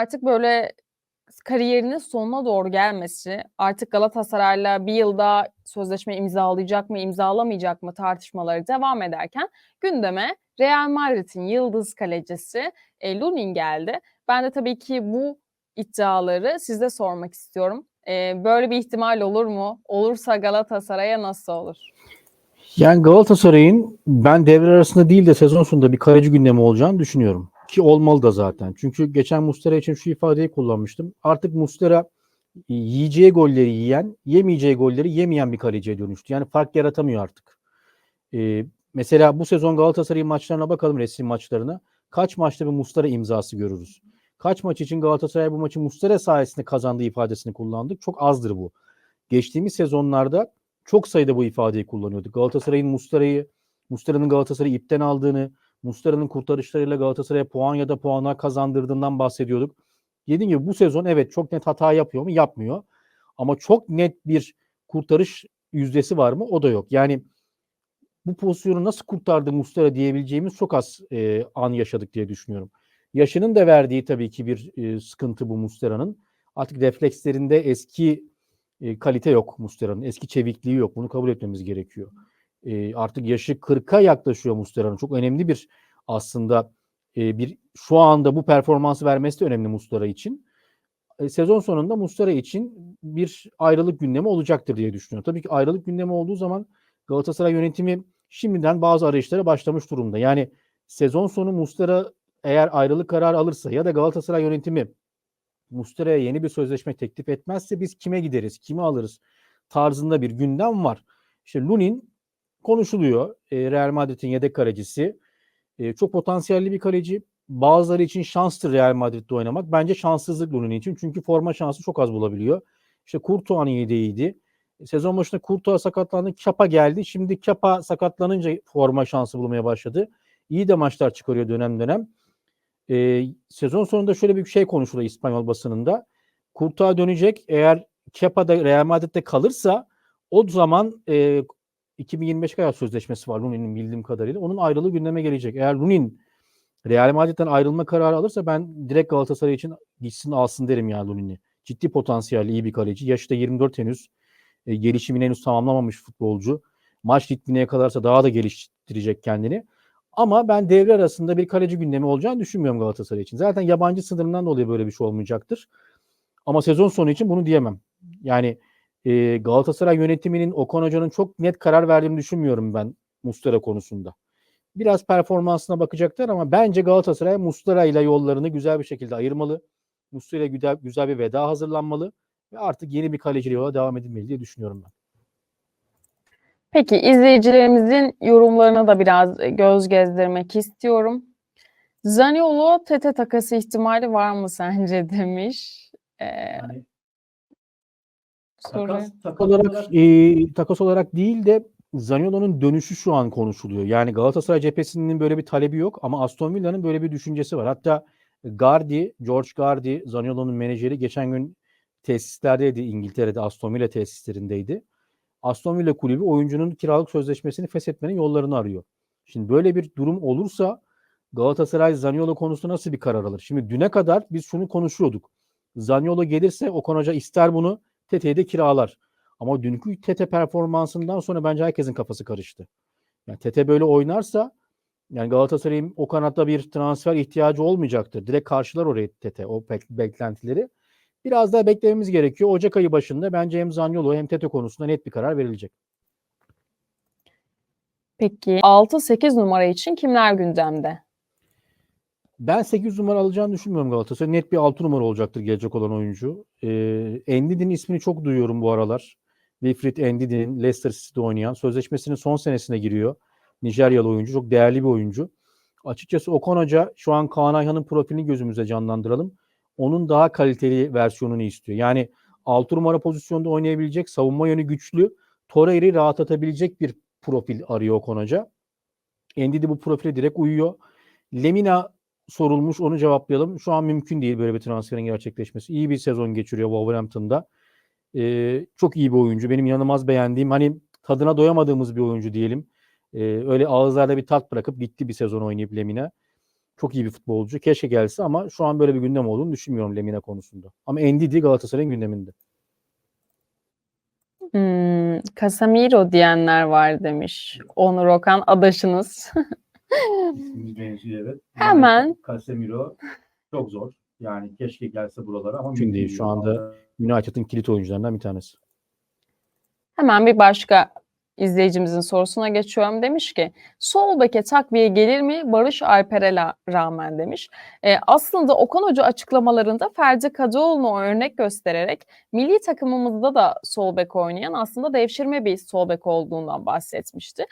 artık böyle kariyerinin sonuna doğru gelmesi, artık Galatasaray'la bir yılda sözleşme imzalayacak mı, imzalamayacak mı tartışmaları devam ederken gündeme Real Madrid'in yıldız kalecisi e, Lunin geldi. Ben de tabii ki bu iddiaları size sormak istiyorum. E, böyle bir ihtimal olur mu? Olursa Galatasaray'a nasıl olur? Yani Galatasaray'ın ben devre arasında değil de sezon sonunda bir kaleci gündemi olacağını düşünüyorum. Ki olmalı da zaten. Çünkü geçen Mustera için şu ifadeyi kullanmıştım. Artık Mustera yiyeceği golleri yiyen, yemeyeceği golleri yemeyen bir kaleciye dönüştü. Yani fark yaratamıyor artık. Ee, mesela bu sezon Galatasaray maçlarına bakalım resim maçlarına. Kaç maçta bir Mustera imzası görürüz? Kaç maç için Galatasaray bu maçı Mustera sayesinde kazandığı ifadesini kullandık. Çok azdır bu. Geçtiğimiz sezonlarda çok sayıda bu ifadeyi kullanıyorduk. Galatasaray'ın Mustera'yı, Mustera'nın Galatasaray'ı ipten aldığını, Mustera'nın kurtarışlarıyla Galatasaray'a puan ya da puanlar kazandırdığından bahsediyorduk. Dediğim gibi bu sezon evet çok net hata yapıyor mu? Yapmıyor. Ama çok net bir kurtarış yüzdesi var mı? O da yok. Yani bu pozisyonu nasıl kurtardı Mustera diyebileceğimiz çok az e, an yaşadık diye düşünüyorum. Yaşının da verdiği tabii ki bir e, sıkıntı bu Mustera'nın. Artık reflekslerinde eski e, kalite yok Mustera'nın. Eski çevikliği yok. Bunu kabul etmemiz gerekiyor. E, artık yaşı 40'a yaklaşıyor Mustera'nın. Çok önemli bir aslında e, bir şu anda bu performansı vermesi de önemli Mustera için. E, sezon sonunda Mustera için bir ayrılık gündemi olacaktır diye düşünüyorum. Tabii ki ayrılık gündemi olduğu zaman Galatasaray yönetimi şimdiden bazı arayışlara başlamış durumda. Yani sezon sonu Mustera eğer ayrılık kararı alırsa ya da Galatasaray yönetimi Mustera'ya yeni bir sözleşme teklif etmezse biz kime gideriz, kimi alırız tarzında bir gündem var. İşte Lunin konuşuluyor. E, Real Madrid'in yedek kalecisi. E, çok potansiyelli bir kaleci. Bazıları için şanstır Real Madrid'de oynamak. Bence şanssızlık Lunin için. Çünkü forma şansı çok az bulabiliyor. İşte Courtois'un yedeğiydi. E, sezon başında Courtois sakatlandı. Kapa geldi. Şimdi Kapa sakatlanınca forma şansı bulmaya başladı. İyi de maçlar çıkarıyor dönem dönem. E, sezon sonunda şöyle bir şey konuşuluyor İspanyol basınında. Kurtuğa dönecek. Eğer Kepa da Real Madrid'de kalırsa o zaman e, 2025 kadar sözleşmesi var Rooney'nin bildiğim kadarıyla. Onun ayrılığı gündeme gelecek. Eğer Rooney Real Madrid'den ayrılma kararı alırsa ben direkt Galatasaray için gitsin alsın derim ya Rooney'i. Ciddi potansiyelli iyi bir kaleci. Yaşı da 24 henüz. E, gelişimini henüz tamamlamamış futbolcu. Maç ritmine yakalarsa daha da geliştirecek kendini. Ama ben devre arasında bir kaleci gündemi olacağını düşünmüyorum Galatasaray için. Zaten yabancı sınırından dolayı böyle bir şey olmayacaktır. Ama sezon sonu için bunu diyemem. Yani e, Galatasaray yönetiminin Okan Hoca'nın çok net karar verdiğini düşünmüyorum ben Mustara konusunda. Biraz performansına bakacaklar ama bence Galatasaray Mustara ile yollarını güzel bir şekilde ayırmalı. Mustara ile güzel, güzel bir veda hazırlanmalı ve artık yeni bir kaleci yola devam edilmeli diye düşünüyorum ben. Peki izleyicilerimizin yorumlarına da biraz göz gezdirmek istiyorum. Zaniolo Tete takası ihtimali var mı sence demiş. Ee, Yani. Takas, takas olarak e, takas olarak değil de Zaniolo'nun dönüşü şu an konuşuluyor. Yani Galatasaray cephesinin böyle bir talebi yok ama Aston Villa'nın böyle bir düşüncesi var. Hatta Gardi, George Gardi, Zaniolo'nun menajeri geçen gün tesislerdeydi İngiltere'de Aston Villa tesislerindeydi. Aston Villa kulübü oyuncunun kiralık sözleşmesini feshetmenin yollarını arıyor. Şimdi böyle bir durum olursa Galatasaray Zaniolo konusunda nasıl bir karar alır? Şimdi düne kadar biz şunu konuşuyorduk. Zaniolo gelirse Okan Hoca ister bunu Tete'yi de kiralar. Ama dünkü Tete performansından sonra bence herkesin kafası karıştı. Yani Tete böyle oynarsa yani Galatasaray'ın o kanatta bir transfer ihtiyacı olmayacaktır. Direkt karşılar orayı Tete o beklentileri. Biraz daha beklememiz gerekiyor. Ocak ayı başında bence hem Zaniolo hem Tete konusunda net bir karar verilecek. Peki 6-8 numara için kimler gündemde? Ben 8 numara alacağını düşünmüyorum Galatasaray. Net bir 6 numara olacaktır gelecek olan oyuncu. Ee, Endidi'nin ismini çok duyuyorum bu aralar. Wilfried Endidi'nin Leicester City'de oynayan. Sözleşmesinin son senesine giriyor. Nijeryalı oyuncu. Çok değerli bir oyuncu. Açıkçası Okan Hoca şu an Kaan Ayhan'ın profilini gözümüzde canlandıralım. Onun daha kaliteli versiyonunu istiyor. Yani 6 numara pozisyonda oynayabilecek, savunma yönü güçlü, Torreira'yı rahatlatabilecek bir profil arıyor Okan Hoca. Endidi bu profile direkt uyuyor. Lemina sorulmuş onu cevaplayalım. Şu an mümkün değil böyle bir transferin gerçekleşmesi. İyi bir sezon geçiriyor Wolverhampton'da. Ee, çok iyi bir oyuncu. Benim inanılmaz beğendiğim hani tadına doyamadığımız bir oyuncu diyelim. Ee, öyle ağızlarda bir tat bırakıp gitti bir sezon oynayıp Lemina. Çok iyi bir futbolcu. Keşke gelse ama şu an böyle bir gündem olduğunu düşünmüyorum Lemina konusunda. Ama Ndidi Galatasaray'ın gündeminde. Hmm, Casemiro diyenler var demiş. Onur Okan adaşınız. İsmimiz benziyor evet. Hemen. Casemiro çok zor. Yani keşke gelse buralara ama Mümkün değil. Şu anda United'ın kilit oyuncularından bir tanesi. Hemen bir başka izleyicimizin sorusuna geçiyorum. Demiş ki sol beke takviye gelir mi Barış Alper'e rağmen demiş. Ee, aslında Okan Hoca açıklamalarında Ferdi Kadıoğlu'nu örnek göstererek milli takımımızda da sol bek oynayan aslında devşirme bir sol bek olduğundan bahsetmişti.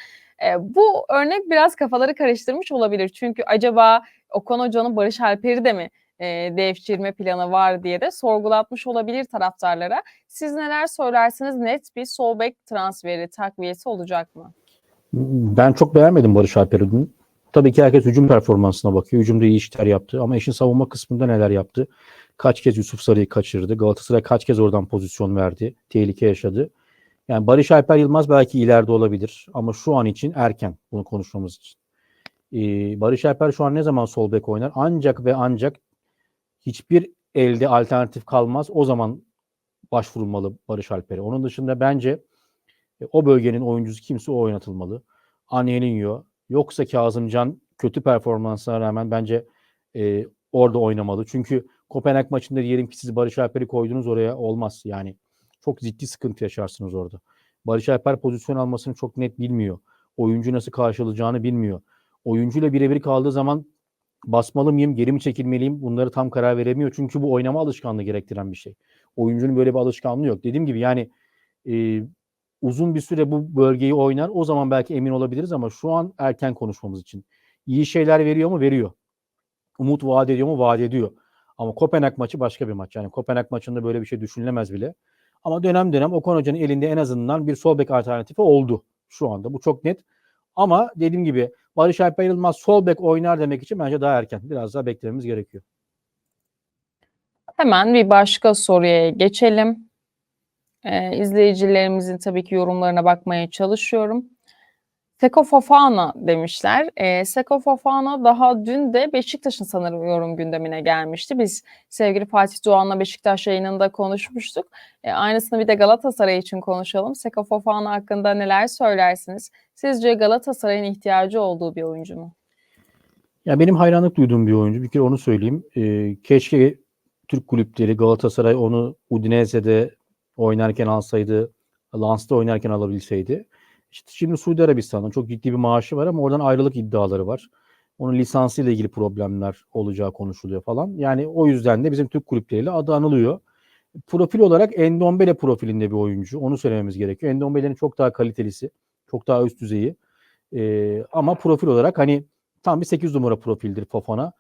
Ee, bu örnek biraz kafaları karıştırmış olabilir. Çünkü acaba Okan Hoca'nın Barış Alper'i de mi e, devşirme planı var diye de sorgulatmış olabilir taraftarlara. Siz neler söylersiniz? Net bir sol bek transferi, takviyesi olacak mı? Ben çok beğenmedim Barış Alper'i. Tabii ki herkes hücum performansına bakıyor. Hücumda iyi işler yaptı ama işin savunma kısmında neler yaptı? Kaç kez Yusuf Sarı'yı kaçırdı? Galatasaray kaç kez oradan pozisyon verdi? Tehlike yaşadı. Yani Barış Alper Yılmaz belki ileride olabilir ama şu an için erken bunu konuşmamız için. Ee, Barış Alper şu an ne zaman sol bek oynar? Ancak ve ancak hiçbir elde alternatif kalmaz. O zaman başvurulmalı Barış Alper'e. Onun dışında bence e, o bölgenin oyuncusu kimse o oynatılmalı. Anyelinho yoksa Kazımcan kötü performansına rağmen bence e, orada oynamalı. Çünkü Kopenhag maçında diyelim ki siz Barış Alper'i koydunuz oraya olmaz. Yani çok ciddi sıkıntı yaşarsınız orada. Barış Alper pozisyon almasını çok net bilmiyor. Oyuncu nasıl karşılayacağını bilmiyor. Oyuncuyla birebir kaldığı zaman basmalı mıyım, geri mi çekilmeliyim bunları tam karar veremiyor. Çünkü bu oynama alışkanlığı gerektiren bir şey. Oyuncunun böyle bir alışkanlığı yok. Dediğim gibi yani e, uzun bir süre bu bölgeyi oynar. O zaman belki emin olabiliriz ama şu an erken konuşmamız için. İyi şeyler veriyor mu? Veriyor. Umut vaat ediyor mu? Vaat ediyor. Ama Kopenhag maçı başka bir maç. Yani Kopenhag maçında böyle bir şey düşünülemez bile. Ama dönem dönem Okan Hoca'nın elinde en azından bir sol bek alternatifi oldu şu anda. Bu çok net. Ama dediğim gibi Barış Alper Yılmaz sol bek oynar demek için bence daha erken. Biraz daha beklememiz gerekiyor. Hemen bir başka soruya geçelim. Ee, izleyicilerimizin tabii ki yorumlarına bakmaya çalışıyorum. Seko Fofana demişler. Ee, Seko Fofana daha dün de Beşiktaş'ın sanırım yorum gündemine gelmişti. Biz sevgili Fatih Doğan'la Beşiktaş yayınında konuşmuştuk. Ee, aynısını bir de Galatasaray için konuşalım. Seko Fofana hakkında neler söylersiniz? Sizce Galatasaray'ın ihtiyacı olduğu bir oyuncu mu? Ya benim hayranlık duyduğum bir oyuncu. Bir kere onu söyleyeyim. Ee, keşke Türk kulüpleri Galatasaray onu Udinese'de oynarken alsaydı, Lens'te oynarken alabilseydi. İşte şimdi Suudi Arabistan'da çok ciddi bir maaşı var ama oradan ayrılık iddiaları var. Onun lisansıyla ilgili problemler olacağı konuşuluyor falan. Yani o yüzden de bizim Türk kulüpleriyle adı anılıyor. Profil olarak Endombele profilinde bir oyuncu. Onu söylememiz gerekiyor. Endombele'nin çok daha kalitelisi, çok daha üst düzeyi. Ee, ama profil olarak hani tam bir 8 numara profildir Fofana.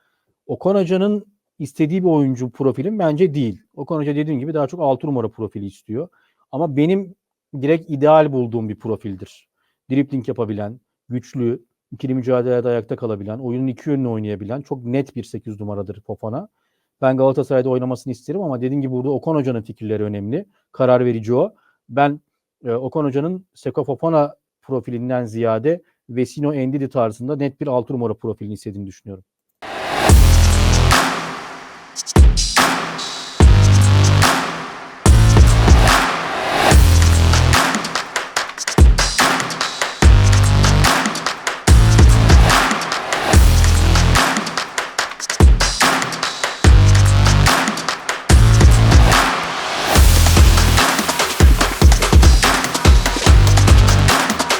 Okan Hoca'nın istediği bir oyuncu profilim bence değil. Okan Hoca dediğim gibi daha çok 6 numara profili istiyor. Ama benim direkt ideal bulduğum bir profildir. Dribling yapabilen, güçlü, ikili mücadelede ayakta kalabilen, oyunun iki yönünü oynayabilen çok net bir 8 numaradır Fofana. Ben Galatasaray'da oynamasını isterim ama dediğim gibi burada Okan Hoca'nın fikirleri önemli. Karar verici o. Ben e, Okan Hoca'nın Seko Fofana profilinden ziyade Vesino Endidi tarzında net bir 6 numara profilini istediğini düşünüyorum.